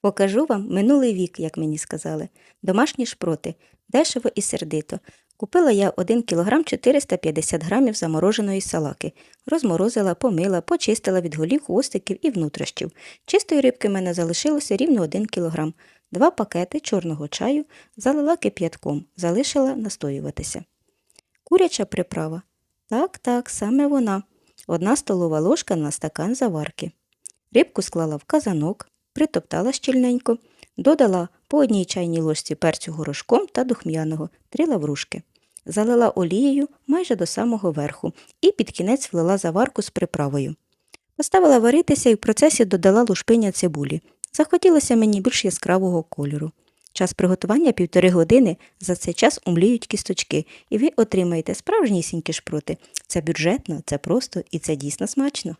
Покажу вам минулий вік, як мені сказали. Домашні шпроти. Дешево і сердито. Купила я 1 кг 450 грамів замороженої салаки. Розморозила, помила, почистила від голів, хвостиків і внутрішнів. Чистої рибки в мене залишилося рівно 1 кг. Два пакети чорного чаю залила кип'ятком, залишила настоюватися. Куряча приправа. Так, так, саме вона. Одна столова ложка на стакан заварки. Рибку склала в казанок, притоптала щільненько, додала по одній чайній ложці перцю горошком та духмяного, три лаврушки. Залила олією майже до самого верху і під кінець влила заварку з приправою. Поставила варитися і в процесі додала лушпиня цибулі. Захотілося мені більш яскравого кольору. Час приготування півтори години, за цей час умліють кісточки, і ви отримаєте справжнісінькі шпроти. Це бюджетно, це просто і це дійсно смачно.